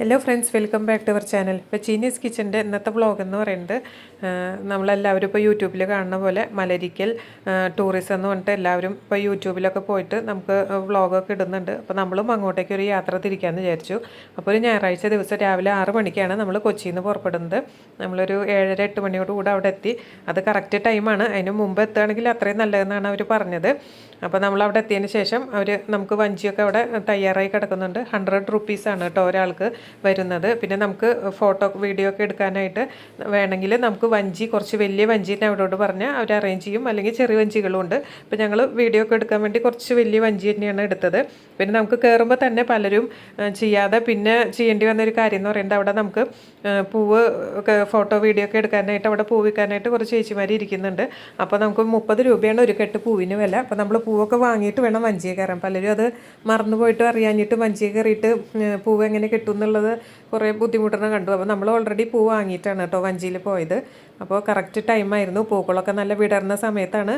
Hello friends welcome back to our channel ഇപ്പോൾ Chinese കിച്ചന്റെ ഇന്നത്തെ വ്ളോഗ് എന്ന് പറയുന്നത് നമ്മളെല്ലാവരും ഇപ്പോൾ യൂട്യൂബിൽ കാണുന്ന പോലെ മലരിക്കൽ ടൂറിസം എന്ന് പറഞ്ഞിട്ട് എല്ലാവരും ഇപ്പോൾ യൂട്യൂബിലൊക്കെ പോയിട്ട് നമുക്ക് വ്ളോഗൊക്കെ ഇടുന്നുണ്ട്. അപ്പോൾ നമ്മളും അങ്ങോട്ടേക്ക് ഒരു യാത്ര തിരിക്കാമെന്ന് വിചാരിച്ചു. അപ്പോൾ ഒരു ഞായറാഴ്ച ദിവസം രാവിലെ ആറ് മണിക്കാണ് നമ്മൾ കൊച്ചിയിൽ നിന്ന് പുറപ്പെടുന്നത്. നമ്മളൊരു ഏഴര എട്ട് മണിയോട് കൂടെ അവിടെ എത്തി. അത് കറക്റ്റ് ടൈമാണ് അതിന് മുമ്പ് എത്തുകയാണെങ്കിൽ അത്രയും നല്ലതെന്നാണ് അവർ പറഞ്ഞത്. അപ്പോൾ നമ്മൾ അവിടെ എത്തിയതിന് ശേഷം അവർ നമുക്ക് വഞ്ചിയൊക്കെ അവിടെ തയ്യാറായി കിടക്കുന്നുണ്ട്. ഹൺഡ്രഡ് റുപ്പീസാണ് കേട്ടോ ഒരാൾക്ക് വരുന്നത്. പിന്നെ നമുക്ക് ഫോട്ടോ വീഡിയോ ഒക്കെ എടുക്കാനായിട്ട് വേണമെങ്കിൽ നമുക്ക് വഞ്ചി കുറച്ച് വലിയ വഞ്ചി വഞ്ചീനെ അവരോട് പറഞ്ഞാൽ അവർ അറേഞ്ച് ചെയ്യും. അല്ലെങ്കിൽ ചെറിയ വഞ്ചികളും ഉണ്ട്. അപ്പോൾ ഞങ്ങൾ വീഡിയോ ഒക്കെ എടുക്കാൻ വേണ്ടി കുറച്ച് വലിയ വഞ്ചി തന്നെയാണ് എടുത്തത്. പിന്നെ നമുക്ക് കയറുമ്പോൾ തന്നെ പലരും ചെയ്യാതെ പിന്നെ ചെയ്യേണ്ടി വന്ന ഒരു കാര്യം എന്ന് പറയുന്നത് അവിടെ നമുക്ക് പൂവ് ഫോട്ടോ വീഡിയോ ഒക്കെ എടുക്കാനായിട്ട് അവിടെ പൂവിക്കാനായിട്ട് കുറച്ച് ചേച്ചിമാർ ഇരിക്കുന്നുണ്ട്. അപ്പോൾ നമുക്ക് മുപ്പത് രൂപയാണ് ഒരു കെട്ട് പൂവിന് വില. അപ്പോൾ നമ്മൾ പൂവൊക്കെ വാങ്ങിയിട്ട് വേണം വഞ്ചിയെ കയറാൻ. പലരും അത് മറന്നു പോയിട്ട് അറിയാഞ്ഞിട്ട് വഞ്ചിയെ കയറിയിട്ട് പൂവ് എങ്ങനെ കിട്ടും എന്നുള്ളത് കുറേ ബുദ്ധിമുട്ടെന്ന് കണ്ടു. അപ്പോൾ നമ്മൾ ഓൾറെഡി പൂ വാങ്ങിയിട്ടാണ് കേട്ടോ വഞ്ചിയിൽ പോയത്. അപ്പോൾ കറക്റ്റ് ടൈമായിരുന്നു പൂക്കളൊക്കെ നല്ല വിടർന്ന സമയത്താണ്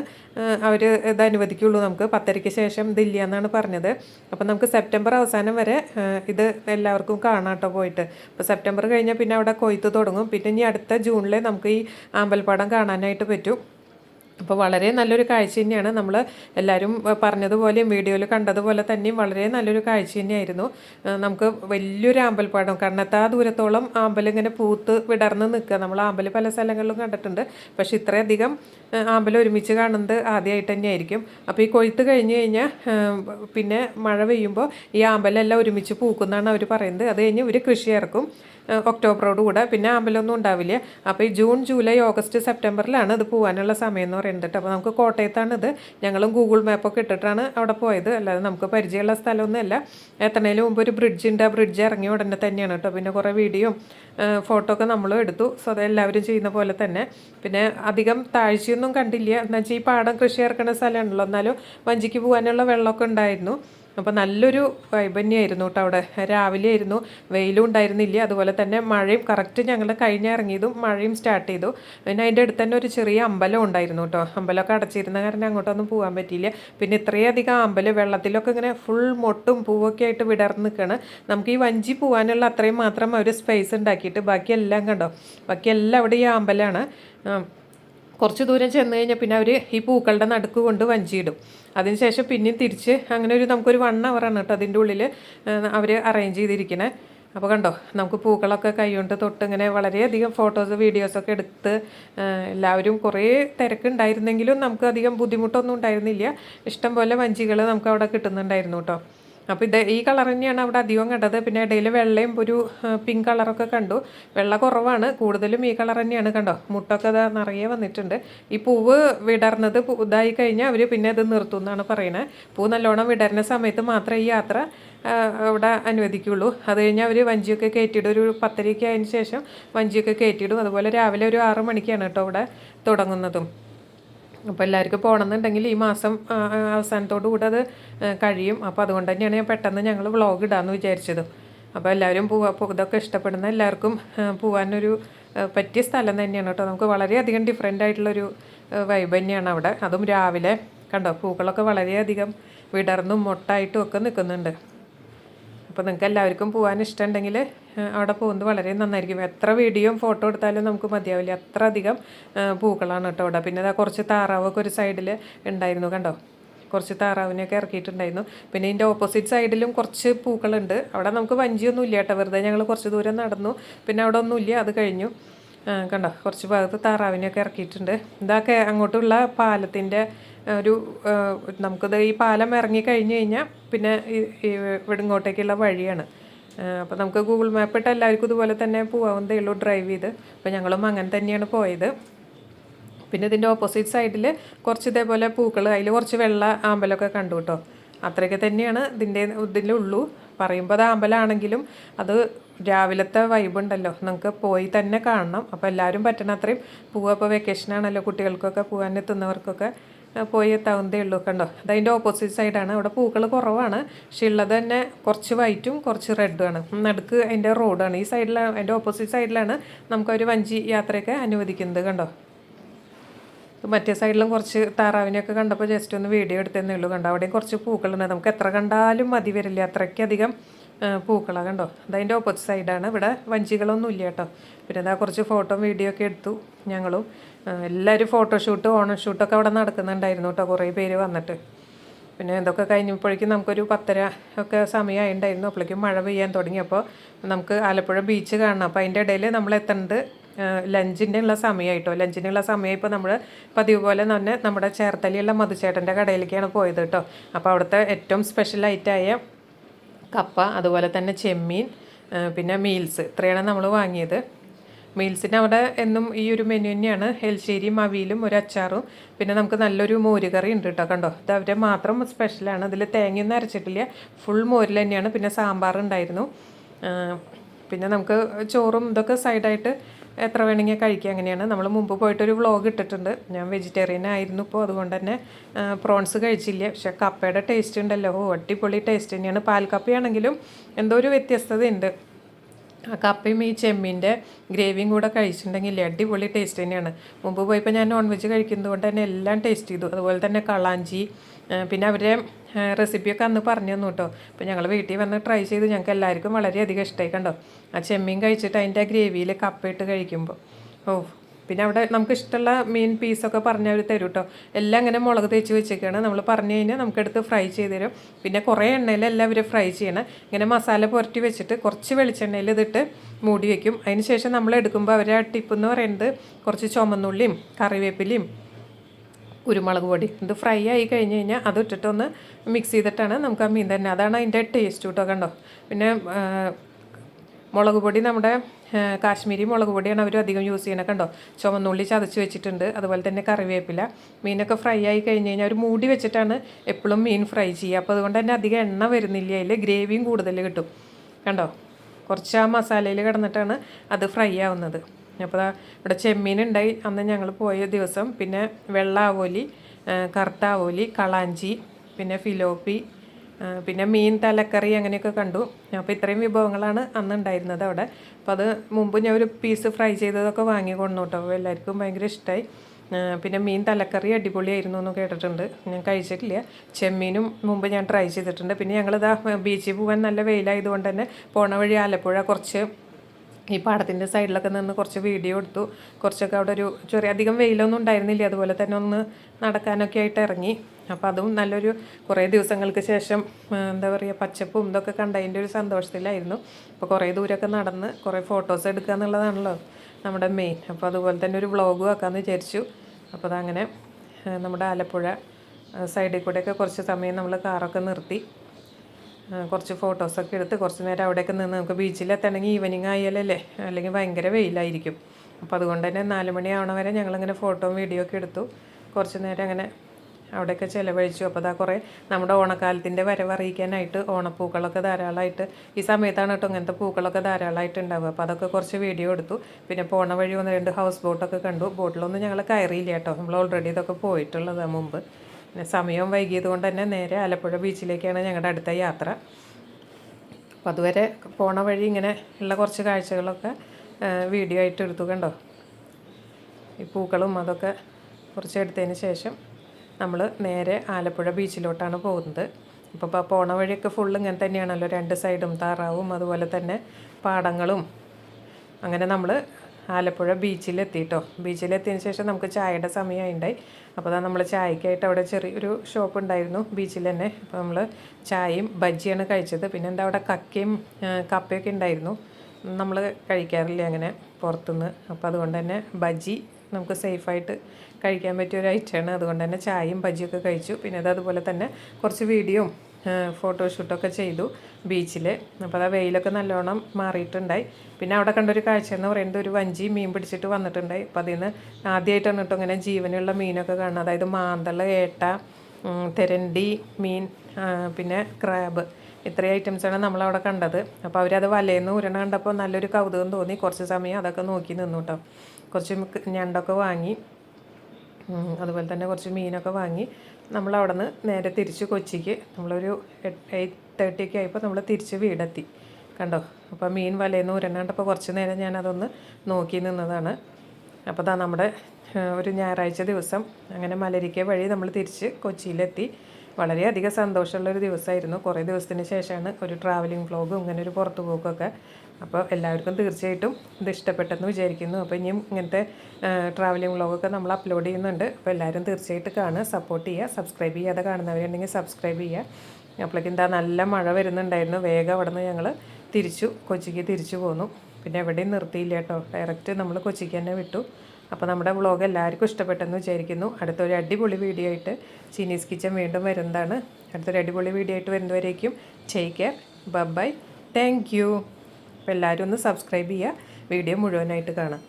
അവർ ഇത് അനുവദിക്കുള്ളൂ. നമുക്ക് പത്തരയ്ക്ക് ശേഷം ഇതില്ല എന്നാണ് പറഞ്ഞത്. അപ്പോൾ നമുക്ക് സെപ്റ്റംബർ അവസാനം വരെ ഇത് എല്ലാവർക്കും കാണാം കേട്ടോ പോയിട്ട്. അപ്പോൾ സെപ്റ്റംബർ കഴിഞ്ഞാൽ പിന്നെ അവിടെ കൊയ്ത്ത് തുടങ്ങും. പിന്നെ ഇനി അടുത്ത ജൂണിലെ നമുക്ക് ഈ ആമ്പൽപ്പാടം കാണാനായിട്ട് പറ്റും. അപ്പോൾ വളരെ നല്ലൊരു കാഴ്ച തന്നെയാണ്. നമ്മൾ എല്ലാവരും പറഞ്ഞതുപോലെയും വീഡിയോയിൽ കണ്ടതുപോലെ തന്നെയും വളരെ നല്ലൊരു കാഴ്ച തന്നെയായിരുന്നു. നമുക്ക് വലിയൊരു ആമ്പൽപ്പാടം എത്താ ദൂരത്തോളം ആമ്പൽ ഇങ്ങനെ പൂത്ത് വിടർന്ന് നിൽക്കുക. നമ്മൾ ആമ്പൽ പല സ്ഥലങ്ങളിലും കണ്ടിട്ടുണ്ട്. പക്ഷേ ഇത്രയധികം അഹ് ആമ്പൽ ഒരുമിച്ച് കാണുന്നത് ആദ്യമായിട്ട് തന്നെയായിരിക്കും. അപ്പോൾ ഈ കൊയ്ത്ത് കഴിഞ്ഞ് കഴിഞ്ഞാൽ പിന്നെ മഴ പെയ്യുമ്പോൾ ഈ ആമ്പലെല്ലാം ഒരുമിച്ച് പൂക്കുന്നതാണ് അവർ പറയുന്നത്. അത് കഴിഞ്ഞ് ഇവർ കൃഷി ഇറക്കും. ഒക്ടോബറോട് കൂടെ. പിന്നെ ആമ്പലൊന്നും ഉണ്ടാവില്ല. അപ്പോൾ ഈ ജൂൺ ജൂലൈ ഓഗസ്റ്റ് സെപ്റ്റംബറിലാണ് ഇത് പോകാനുള്ള സമയം എന്ന് പറയുന്നത്. അപ്പോൾ നമുക്ക് കോട്ടയത്താണ് ഇത് ഞങ്ങളും ഗൂഗിൾ മാപ്പൊക്കെ ഇട്ടിട്ടാണ് അവിടെ പോയത്. അല്ലാതെ നമുക്ക് പരിചയമുള്ള സ്ഥലമൊന്നുമല്ല. എത്തണേന് മുമ്പ് ഒരു ബ്രിഡ്ജ് ഉണ്ട്. ആ ബ്രിഡ്ജ് ഇറങ്ങിയ ഉടനെ തന്നെയാണ് കേട്ടോ. പിന്നെ കുറേ വീഡിയോ ഫോട്ടോ ഒക്കെ നമ്മളും എടുത്തു. സോ അത് എല്ലാവരും ചെയ്യുന്ന പോലെ തന്നെ. പിന്നെ അധികം താഴ്ചയൊന്നും കണ്ടില്ല. എന്ന് വെച്ചാൽ ഈ പാടം കൃഷി ഇറക്കുന്ന സ്ഥലമാണല്ലോ. എന്നാലും വഞ്ചിക്ക് പോകാനുള്ള വെള്ളമൊക്കെ ഉണ്ടായിരുന്നു. അപ്പോൾ നല്ലൊരു വൈബന്യമായിരുന്നു കേട്ടോ അവിടെ. രാവിലെ ആയിരുന്നു. വെയിലും ഉണ്ടായിരുന്നില്ല. അതുപോലെ തന്നെ മഴയും കറക്റ്റ് ഞങ്ങൾ കഴിഞ്ഞിറങ്ങിയതും മഴയും സ്റ്റാർട്ട് ചെയ്തു. പിന്നെ അതിന്റെ അടുത്ത് തന്നെ ഒരു ചെറിയ അമ്പലം ഉണ്ടായിരുന്നു കേട്ടോ അമ്പലമൊക്കെ അടച്ചിരുന്ന കാരണം അങ്ങോട്ടൊന്നും പോകാൻ പറ്റിയില്ല. പിന്നെ ഇത്രയധികം അമ്പലം വെള്ളത്തിലൊക്കെ ഇങ്ങനെ ഫുൾ മൊട്ടും പൂവൊക്കെ ആയിട്ട് വിടർന്ന് നിൽക്കുകയാണ് നമുക്ക് ഈ വഞ്ചി പോകാനുള്ള അത്രയും മാത്രം ഒരു സ്പേസ് ഉണ്ടാക്കിയിട്ട് ബാക്കിയെല്ലാം കണ്ടോ? ബാക്കിയെല്ലാം അവിടെ ഈ അമ്പലമാണ്. കുറച്ച് ദൂരം ചെന്ന് കഴിഞ്ഞാൽ പിന്നെ അവർ ഈ പൂക്കളുടെ നടുക്ക് കൊണ്ട് വഞ്ചിയിടും. അതിനുശേഷം പിന്നെയും തിരിച്ച് അങ്ങനെ ഒരു നമുക്കൊരു വൺ അവറാണ് കേട്ടോ അതിന്റെ ഉള്ളിൽ അവർ അറേഞ്ച് ചെയ്തിരിക്കണേ. അപ്പോൾ കണ്ടോ നമുക്ക് പൂക്കളൊക്കെ കൈകൊണ്ട് തൊട്ട് ഇങ്ങനെ വളരെയധികം ഫോട്ടോസ് വീഡിയോസൊക്കെ എടുത്ത് എല്ലാവരും കുറേ തിരക്കുണ്ടായിരുന്നെങ്കിലും നമുക്ക് അധികം ബുദ്ധിമുട്ടൊന്നും ഉണ്ടായിരുന്നില്ല. ഇഷ്ടം പോലെ വഞ്ചികൾ നമുക്ക് അവിടെ കിട്ടുന്നുണ്ടായിരുന്നു കേട്ടോ. അപ്പോൾ ഇത് ഈ കളർ തന്നെയാണ് അവിടെ അധികം കണ്ടത്. പിന്നെ ഇടയിൽ വെള്ളയും ഒരു പിങ്ക് കളറൊക്കെ കണ്ടു. വെള്ള കുറവാണ്. കൂടുതലും ഈ കളർ തന്നെയാണ് കണ്ടോ. മുട്ടൊക്കെ ഇതാ നിറയെ വന്നിട്ടുണ്ട്. ഈ പൂവ് വിടർന്നത് ഇതായി കഴിഞ്ഞാൽ അവർ പിന്നെ ഇത് നിർത്തും എന്നാണ് പറയുന്നത് പൂ നല്ലോണം വിടരുന്ന സമയത്ത് മാത്രമേ ഈ യാത്ര അവിടെ അനുവദിക്കുള്ളൂ. അത് കഴിഞ്ഞാൽ അവർ വഞ്ചിയൊക്കെ കയറ്റിയിടും. ഒരു പത്തരയ്ക്ക് ആയതിനു ശേഷം വഞ്ചിയൊക്കെ കയറ്റിയിടും. അതുപോലെ രാവിലെ ഒരു ആറ് മണിക്കാണ് കേട്ടോ അവിടെ തുടങ്ങുന്നതും. അപ്പോൾ എല്ലാവർക്കും പോകണമെന്നുണ്ടെങ്കിൽ ഈ മാസം അവസാനത്തോടു കൂടെ അത് കഴിയും. അപ്പോൾ അതുകൊണ്ട് തന്നെയാണ് ഞാൻ പെട്ടെന്ന് ഞങ്ങൾ വ്ളോഗ് ഇടാമെന്ന് വിചാരിച്ചത്. അപ്പോൾ എല്ലാവരും പോവാ പോകുന്നതൊക്കെ ഇഷ്ടപ്പെടുന്ന എല്ലാവർക്കും പോകാനൊരു പറ്റിയ സ്ഥലം തന്നെയാണ് കേട്ടോ. നമുക്ക് വളരെയധികം ഡിഫറെന്റ് ആയിട്ടുള്ളൊരു വൈബ് തന്നെയാണ് അവിടെ. അതും രാവിലെ. കണ്ടോ? പൂക്കളൊക്കെ വളരെയധികം വിടർന്നും മൊട്ടായിട്ടും ഒക്കെ നിൽക്കുന്നുണ്ട്. അപ്പോൾ നിങ്ങൾക്ക് എല്ലാവർക്കും പോകാൻ ഇഷ്ടമുണ്ടെങ്കിൽ അവിടെ പോകുന്നത് വളരെ നന്നായിരിക്കും. എത്ര വീഡിയോയും ഫോട്ടോ എടുത്താലും നമുക്ക് മതിയാവില്ല. അത്ര അധികം പൂക്കളാണ് കേട്ടോ അവിടെ. പിന്നെ ദാ കുറച്ച് താറാവൊക്കെ ഒരു സൈഡിൽ ഉണ്ടായിരുന്നു കണ്ടോ? കുറച്ച് താറാവിനെയൊക്കെ ഇറക്കിയിട്ടുണ്ടായിരുന്നു. പിന്നെ ഇതിന്റെ ഓപ്പോസിറ്റ് സൈഡിലും കുറച്ച് പൂക്കളുണ്ട്. അവിടെ നമുക്ക് വഞ്ചിയൊന്നും ഇല്ല കേട്ടോ. വെറുതെ ഞങ്ങൾ കുറച്ച് ദൂരം നടന്നു. പിന്നെ അവിടെ ഒന്നുമില്ല അത് കഴിഞ്ഞു. കണ്ടോ? കുറച്ച് ഭാഗത്ത് താറാവിനെയൊക്കെ ഇറക്കിയിട്ടുണ്ട്. ഇതൊക്കെ അങ്ങോട്ടുള്ള പാലത്തിന്റെ ഒരു നമുക്കത് ഈ പാലം ഇറങ്ങി കഴിഞ്ഞ് കഴിഞ്ഞാൽ പിന്നെ ഇവിടെ ഇങ്ങോട്ടേക്കുള്ള വഴിയാണ്. അപ്പോൾ നമുക്ക് ഗൂഗിൾ മാപ്പ് ഇട്ട് എല്ലാവർക്കും ഇതുപോലെ തന്നെ പോകാവുന്നതേ ഉള്ളൂ ഡ്രൈവ് ചെയ്ത്. അപ്പോൾ ഞങ്ങളും അങ്ങനെ തന്നെയാണ് പോയത്. പിന്നെ ഇതിന്റെ ഓപ്പോസിറ്റ് സൈഡിൽ കുറച്ച് ഇതേപോലെ പൂക്കൾ അതിൽ കുറച്ച് വെള്ള ആമ്പലൊക്കെ കണ്ടു കേട്ടോ. അത്രയൊക്കെ തന്നെയാണ് ഇതിന്റെ ഇതിലുള്ളൂ പറയുമ്പോൾ അത് ആമ്പലാണെങ്കിലും അത് രാവിലത്തെ വൈബ് ഉണ്ടല്ലോ. നമുക്ക് പോയി തന്നെ കാണണം. അപ്പോൾ എല്ലാവരും പറ്റണ അത്രയും പോവുക. അപ്പോൾ വെക്കേഷനാണല്ലോ കുട്ടികൾക്കൊക്കെ പോകാൻ എത്തുന്നവർക്കൊക്കെ. പോയി എത്താവുന്നതേ ഉള്ളൂ. കണ്ടോ? അതതിന്റെ ഓപ്പോസിറ്റ് സൈഡാണ് അവിടെ പൂക്കൾ കുറവാണ്. പക്ഷെ ഉള്ളത് തന്നെ കുറച്ച് വൈറ്റും കുറച്ച് റെഡും ആണ്. നടുക്ക് അതിന്റെ റോഡാണ് ഈ സൈഡിലാണ് അതിന്റെ ഓപ്പോസിറ്റ് സൈഡിലാണ് നമുക്ക് ഒരു വഞ്ചി യാത്രയൊക്കെ അനുവദിക്കുന്നത്. കണ്ടോ? മറ്റേ സൈഡിലും കുറച്ച് താറാവിനെയൊക്കെ കണ്ടപ്പോൾ ജസ്റ്റ് ഒന്ന് വീഡിയോ എടുത്തതന്നേ ഉള്ളൂ. കണ്ടോ? അവിടെയും കുറച്ച് പൂക്കളുണ്ട്. നമുക്ക് എത്ര കണ്ടാലും മതി വരില്ല അത്രയ്ക്കധികം പൂക്കളാണ് കണ്ടോ? അതതിന്റെ ഓപ്പോസിറ്റ് സൈഡാണ് ഇവിടെ വഞ്ചികളൊന്നും ഇല്ല കേട്ടോ. പിന്നെ ഇതാ കുറച്ച് ഫോട്ടോ വീഡിയോ ഒക്കെ എടുത്തു ഞങ്ങളും. എല്ലാവരും ഫോട്ടോഷൂട്ട് ഓണം ഷൂട്ടൊക്കെ അവിടെ നടക്കുന്നുണ്ടായിരുന്നു കേട്ടോ കുറേ പേര് വന്നിട്ട്. പിന്നെ എന്തൊക്കെ കഴിഞ്ഞപ്പോഴേക്കും നമുക്കൊരു പത്തര ഒക്കെ സമയമായിട്ടുണ്ടായിരുന്നു. അപ്പോഴേക്കും മഴ പെയ്യാൻ തുടങ്ങിയപ്പോൾ നമുക്ക് ആലപ്പുഴ ബീച്ച് കാണണം. അപ്പോൾ അതിന്റെ ഇടയിൽ നമ്മൾ എത്തേണ്ടത് ലഞ്ചിന്റെ ഉള്ള സമയമായിട്ടോ ലഞ്ചിന്റെ ഉള്ള സമയം ഇപ്പോൾ നമ്മൾ പതിവ് പോലെ തന്നെ നമ്മുടെ ചേർത്തലയുള്ള മധുചേട്ടന്റെ കടയിലേക്കാണ് പോയത് കേട്ടോ. അപ്പോൾ അവിടുത്തെ ഏറ്റവും സ്പെഷ്യൽ ഐറ്റായ കപ്പ അതുപോലെ തന്നെ ചെമ്മീൻ പിന്നെ മീൽസ്. ഇത്രയാണ് നമ്മൾ വാങ്ങിയത്. മീൽസിന് അവിടെ എന്നും ഈ ഒരു മെനു തന്നെയാണ്. എൽശ്ശേരിയും അവിയിലും ഒരു അച്ചാറും. പിന്നെ നമുക്ക് നല്ലൊരു മോരുകറി ഉണ്ട് കേട്ടോ കണ്ടോ? ഇത് അവരെ മാത്രം സ്പെഷ്യലാണ് ഇതിൽ തേങ്ങയൊന്നും അരച്ചിട്ടില്ല. ഫുൾ മോരിൽ തന്നെയാണ്. പിന്നെ സാമ്പാർ ഉണ്ടായിരുന്നു. പിന്നെ നമുക്ക് ചോറും ഇതൊക്കെ സൈഡായിട്ട് എത്ര വേണമെങ്കിൽ കഴിക്കുക അങ്ങനെയാണ്. നമ്മൾ മുമ്പ് പോയിട്ടൊരു വ്ളോഗ് ഇട്ടിട്ടുണ്ട്. ഞാൻ വെജിറ്റേറിയൻ ആയിരുന്നു ഇപ്പോൾ അതുകൊണ്ട് തന്നെ പ്രോൺസ് കഴിച്ചില്ല. പക്ഷെ കപ്പയുടെ ടേസ്റ്റ് ഉണ്ടല്ലോ. ഓ അടിപൊളി ടേസ്റ്റ് തന്നെയാണ്. പാൽ പാൽക്കപ്പയാണെങ്കിലും എന്തോ ഒരു വ്യത്യസ്തതയുണ്ട്. ആ കപ്പയും ഈ ചെമ്മീന്റെ ഗ്രേവിയും കൂടെ കഴിച്ചിട്ടുണ്ടെങ്കിൽ അടിപൊളി ടേസ്റ്റ് തന്നെയാണ്. മുമ്പ് പോയപ്പോൾ ഞാൻ നോൺ വെജ് കഴിക്കുന്നത് കൊണ്ട് തന്നെ എല്ലാം ടേസ്റ്റ് ചെയ്തു. അതുപോലെ തന്നെ കളാഞ്ചി പിന്നെ അവരുടെ റെസിപ്പിയൊക്കെ അന്ന് പറഞ്ഞു തന്നു കേട്ടോ. അപ്പോൾ ഞങ്ങൾ വീട്ടിൽ വന്ന് ട്രൈ ചെയ്ത്. ഞങ്ങൾക്ക് എല്ലാവർക്കും വളരെയധികം ഇഷ്ടമായി കണ്ടോ? ആ ചെമ്മീൻ കഴിച്ചിട്ട് അതിന്റെ ഗ്രേവിയിൽ കപ്പയിട്ട് കഴിക്കുമ്പോൾ ഓ പിന്നെ അവിടെ നമുക്ക് ഇഷ്ടമുള്ള മീൻ പീസൊക്കെ പറഞ്ഞ് അവർ തരും കേട്ടോ. എല്ലാം അങ്ങനെ മുളക് തേച്ച് വെച്ചേക്കാണ്. നമ്മൾ പറഞ്ഞു കഴിഞ്ഞാൽ നമുക്കെടുത്ത് ഫ്രൈ ചെയ്ത് തരും. പിന്നെ കുറേ എണ്ണയിൽ എല്ലാവരും ഫ്രൈ ചെയ്യണം. ഇങ്ങനെ മസാല പുരട്ടി വെച്ചിട്ട് കുറച്ച് വെളിച്ചെണ്ണയിൽ ഇതിട്ട് മൂടി വയ്ക്കും അതിന് ശേഷം നമ്മൾ എടുക്കുമ്പോൾ അവരെ ടിപ്പ് എന്ന് പറയുന്നത് കുറച്ച് ചുമന്നുള്ളിയും കറിവേപ്പിലയും കുരുമുളക് പൊടി. ഇത് ഫ്രൈ ആയി കഴിഞ്ഞ് കഴിഞ്ഞാൽ അത് ഇട്ടിട്ടൊന്ന് മിക്സ് ചെയ്തിട്ടാണ് നമുക്ക് ആ മീൻ തന്നെ. അതാണ് അതിന്റെ ടേസ്റ്റ് കേട്ടോ കണ്ടോ? പിന്നെ മുളക് പൊടി നമ്മുടെ കാശ്മീരി മുളക് പൊടിയാണ് അവർ അധികം യൂസ് ചെയ്യണത് കണ്ടോ? ചുമന്നുള്ളി ചതച്ച് വെച്ചിട്ടുണ്ട്. അതുപോലെ തന്നെ കറിവേപ്പില. മീനൊക്കെ ഫ്രൈ ആയി കഴിഞ്ഞ് കഴിഞ്ഞാൽ ഒരു മൂടി വെച്ചിട്ടാണ് എപ്പോഴും മീൻ ഫ്രൈ ചെയ്യുക. അപ്പോൾ അതുകൊണ്ട് തന്നെ അധികം എണ്ണ വരുന്നില്ല. അതിൽ ഗ്രേവിയും കൂടുതൽ കിട്ടും. കണ്ടോ? കുറച്ച് ആ മസാലയിൽ കിടന്നിട്ടാണ് അത് ഫ്രൈ ആവുന്നത്. അപ്പോൾ ഇവിടെ ചെമ്മീൻ ഉണ്ടായി അന്ന് ഞങ്ങൾ പോയ ദിവസം പിന്നെ വെള്ളാവോലി ആവോലി ആ, കറുത്ത ആവോലി കളാഞ്ചി പിന്നെ ഫിലോപ്പി പിന്നെ മീൻ തലക്കറി അങ്ങനെയൊക്കെ കണ്ടു. അപ്പോൾ ഇത്രയും വിഭവങ്ങളാണ് അന്ന് ഉണ്ടായിരുന്നത് അവിടെ. അപ്പോൾ അത് മുമ്പ് ഞാൻ ഒരു പീസ് ഫ്രൈ ചെയ്തതൊക്കെ വാങ്ങി കൊണ്ടു കേട്ടോ എല്ലാവർക്കും ഭയങ്കര ഇഷ്ടമായി പിന്നെ മീൻ തലക്കറി അടിപൊളിയായിരുന്നു എന്ന് കേട്ടിട്ടുണ്ട്. ഞാൻ കഴിച്ചിട്ടില്ല. ചെമ്മീനും മുമ്പ് ഞാൻ ട്രൈ ചെയ്തിട്ടുണ്ട്. പിന്നെ ഞങ്ങളിതാ ബീച്ചിൽ പോകാൻ നല്ല വെയിലായതുകൊണ്ട് തന്നെ പോണ വഴി ആലപ്പുഴ കുറച്ച് ഈ പാടത്തിന്റെ സൈഡിലൊക്കെ നിന്ന് കുറച്ച് വീഡിയോ എടുത്തു. കുറച്ചൊക്കെ അവിടെ ഒരു ചെറിയ അധികം വെയിലൊന്നും ഉണ്ടായിരുന്നില്ല. അതുപോലെ തന്നെ ഒന്ന് നടക്കാനൊക്കെ ആയിട്ട് ഇറങ്ങി. അപ്പോൾ അതും നല്ലൊരു കുറേ ദിവസങ്ങൾക്ക് ശേഷം എന്താ പറയുക പച്ചപ്പും ഇതൊക്കെ കണ്ടതിന്റെ ഒരു സന്തോഷത്തിലായിരുന്നു. അപ്പോൾ കുറേ ദൂരമൊക്കെ നടന്ന് കുറേ ഫോട്ടോസ് എടുക്കുക എന്നുള്ളതാണല്ലോ നമ്മുടെ മെയിൻ അപ്പോൾ അതുപോലെ തന്നെ ഒരു വ്ളോഗും ആക്കാമെന്ന് വിചാരിച്ചു. അപ്പോൾ അതങ്ങനെ നമ്മുടെ ആലപ്പുഴ സൈഡിൽ കൂടെയൊക്കെ കുറച്ച് സമയം നമ്മൾ കാറൊക്കെ നിർത്തി. കുറച്ച് ഫോട്ടോസൊക്കെ എടുത്ത് കുറച്ച് നേരം അവിടെയൊക്കെ നിന്ന് നമുക്ക് ബീച്ചിലെത്തണമെങ്കിൽ ഈവനിങ് ആയാലല്ലേ? അല്ലെങ്കിൽ ഭയങ്കര വെയിലായിരിക്കും. അപ്പോൾ അതുകൊണ്ട് തന്നെ നാല് മണിയാവണ വരെ ഞങ്ങളിങ്ങനെ ഫോട്ടോയും വീഡിയോ ഒക്കെ എടുത്തു. കുറച്ച് നേരം അങ്ങനെ അവിടെയൊക്കെ ചിലവഴിച്ചു. അപ്പോൾ അതാ കുറേ നമ്മുടെ ഓണക്കാലത്തിന്റെ വരവ് അറിയിക്കാനായിട്ട് ഓണപ്പൂക്കളൊക്കെ ധാരാളമായിട്ട് ഈ സമയത്താണ് കേട്ടോ ഇങ്ങനത്തെ പൂക്കളൊക്കെ ധാരാളമായിട്ട് ഉണ്ടാവുക. അപ്പോൾ അതൊക്കെ കുറച്ച് വീഡിയോ എടുത്തു. പിന്നെ പോണ വഴി ഒന്ന് രണ്ട് ഹൗസ് ബോട്ടൊക്കെ കണ്ടു. ബോട്ടിലൊന്നും ഞങ്ങൾ കയറിയില്ല കേട്ടോ. നമ്മൾ ഓൾറെഡി ഇതൊക്കെ പോയിട്ടുള്ളതാണ് മുമ്പ്. പിന്നെ സമയവും വൈകിയത് കൊണ്ട് തന്നെ നേരെ ആലപ്പുഴ ബീച്ചിലേക്കാണ് ഞങ്ങളുടെ അടുത്ത യാത്ര. അപ്പം അതുവരെ പോണ വഴി ഇങ്ങനെ ഉള്ള കുറച്ച് കാഴ്ചകളൊക്കെ വീഡിയോ ആയിട്ട് എടുത്തു കണ്ടോ? ഈ പൂക്കളും അതൊക്കെ കുറച്ച് എടുത്തതിന് ശേഷം നമ്മൾ നേരെ ആലപ്പുഴ ബീച്ചിലോട്ടാണ് പോകുന്നത്. ഇപ്പോൾ ഇപ്പോൾ പോണ വഴിയൊക്കെ ഫുൾ ഇങ്ങനെ തന്നെയാണല്ലോ. രണ്ട് സൈഡും താറാവും അതുപോലെ തന്നെ പാടങ്ങളും. അങ്ങനെ നമ്മൾ ആലപ്പുഴ ബീച്ചിലെത്തിയിട്ടോ ബീച്ചിലെത്തിയതിന് ശേഷം നമുക്ക് ചായയുടെ സമയമുണ്ടായി അപ്പോൾ അതാ നമ്മൾ ചായക്കായിട്ട് അവിടെ ചെറിയൊരു ഷോപ്പ് ഉണ്ടായിരുന്നു ബീച്ചിൽ തന്നെ അപ്പോൾ നമ്മൾ ചായയും ബജ്ജിയാണ് കഴിച്ചത്. പിന്നെ എന്താ അവിടെ കക്കയും കപ്പയൊക്കെ ഉണ്ടായിരുന്നു നമ്മൾ കഴിക്കാറില്ല അങ്ങനെ പുറത്തുനിന്ന് അപ്പോൾ അതുകൊണ്ട് തന്നെ ബജ്ജി നമുക്ക് സേഫായിട്ട് കഴിക്കാൻ പറ്റിയ ഒരു ഐറ്റമാണ് അതുകൊണ്ട് തന്നെ ചായയും ബജ്ജിയൊക്കെ കഴിച്ചു. പിന്നെ അത് അതുപോലെ തന്നെ കുറച്ച് വീഡിയോയും ഫോട്ടോഷൂട്ടൊക്കെ ചെയ്തു ബീച്ചിൽ അപ്പോൾ അതാ വെയിലൊക്കെ നല്ലോണം മാറിയിട്ടുണ്ടായി. പിന്നെ അവിടെ കണ്ടൊരു കാഴ്ച എന്ന് പറയുന്നത് ഒരു വഞ്ചി മീൻ പിടിച്ചിട്ട് വന്നിട്ടുണ്ടായി. അപ്പോൾ അതിൽ നിന്ന് ആദ്യമായിട്ടാണ് കേട്ടോ ഇങ്ങനെ ജീവനുള്ള മീനൊക്കെ കാണുന്നത്. അതായത് മാന്തള ഏട്ട തെരണ്ടി മീൻ പിന്നെ ക്രാബ്. ഇത്രയും ഐറ്റംസാണ് നമ്മളവിടെ കണ്ടത്. അപ്പോൾ അവരത് വലയെന്ന് ഉരണ കണ്ടപ്പോൾ നല്ലൊരു കൗതുകം തോന്നി. കുറച്ച് സമയം അതൊക്കെ നോക്കി നിന്നു കേട്ടോ. കുറച്ച് ഞണ്ടൊക്കെ വാങ്ങി. അതുപോലെ തന്നെ കുറച്ച് മീനൊക്കെ വാങ്ങി നമ്മൾ അവിടെ നിന്ന് നേരെ തിരിച്ച് കൊച്ചിക്ക്. നമ്മളൊരു എയ്റ്റ് തേർട്ടി ഒക്കെ ആയപ്പോൾ നമ്മൾ തിരിച്ച് വീടെത്തി. കണ്ടോ? അപ്പോൾ മീൻ വലയെന്ന് ഉരണ്ടപ്പോൾ കുറച്ച് നേരം ഞാനതൊന്ന് നോക്കി നിന്നതാണ്. അപ്പോൾ ദാ നമ്മുടെ ഒരു ഞായറാഴ്ച ദിവസം അങ്ങനെ മലരിക്ക വഴി നമ്മൾ തിരിച്ച് കൊച്ചിയിലെത്തി. വളരെയധികം സന്തോഷമുള്ളൊരു ദിവസമായിരുന്നു. കുറേ ദിവസത്തിന് ശേഷമാണ് ഒരു ട്രാവലിംഗ് വ്ളോഗും ഇങ്ങനെ ഒരു പുറത്തു പോക്കൊക്കെ. അപ്പോൾ എല്ലാവർക്കും തീർച്ചയായിട്ടും ഇത് ഇഷ്ടപ്പെട്ടെന്ന് വിചാരിക്കുന്നു. അപ്പോൾ ഇനിയും ഇങ്ങനത്തെ ട്രാവലിംഗ് വ്ളോഗൊക്കെ നമ്മൾ അപ്ലോഡ് ചെയ്യുന്നുണ്ട്. അപ്പോൾ എല്ലാവരും തീർച്ചയായിട്ടും കാണുക സപ്പോർട്ട് ചെയ്യുക സബ്സ്ക്രൈബ് ചെയ്യാതെ കാണുന്നവരുണ്ടെങ്കിൽ സബ്സ്ക്രൈബ് ചെയ്യുക. അപ്പോഴേക്കും എന്താ നല്ല മഴ വരുന്നുണ്ടായിരുന്നു. വേഗം അവിടെ നിന്ന് ഞങ്ങൾ തിരിച്ചു കൊച്ചിക്ക് തിരിച്ചു പോന്നു. പിന്നെ എവിടെയും നിർത്തിയില്ല കേട്ടോ. ഡയറക്റ്റ് നമ്മൾ കൊച്ചിക്ക് തന്നെ വിട്ടു. അപ്പോൾ നമ്മുടെ വ്ളോഗ് എല്ലാവർക്കും ഇഷ്ടപ്പെട്ടെന്ന് വിചാരിക്കുന്നു. അടുത്തൊരു അടിപൊളി വീഡിയോ ആയിട്ട് ചീനീസ് കിച്ചൻ വീണ്ടും വരുന്നതാണ്. അടുത്തൊരു അടിപൊളി വീഡിയോ ആയിട്ട് വരുന്നവരേക്കും ടേക്ക് കെയർ ബബ് ബൈ താങ്ക് യു അപ്പോൾ എല്ലാവരും ഒന്ന് സബ്സ്ക്രൈബ് ചെയ്യുക. വീഡിയോ മുഴുവനായിട്ട് കാണാം.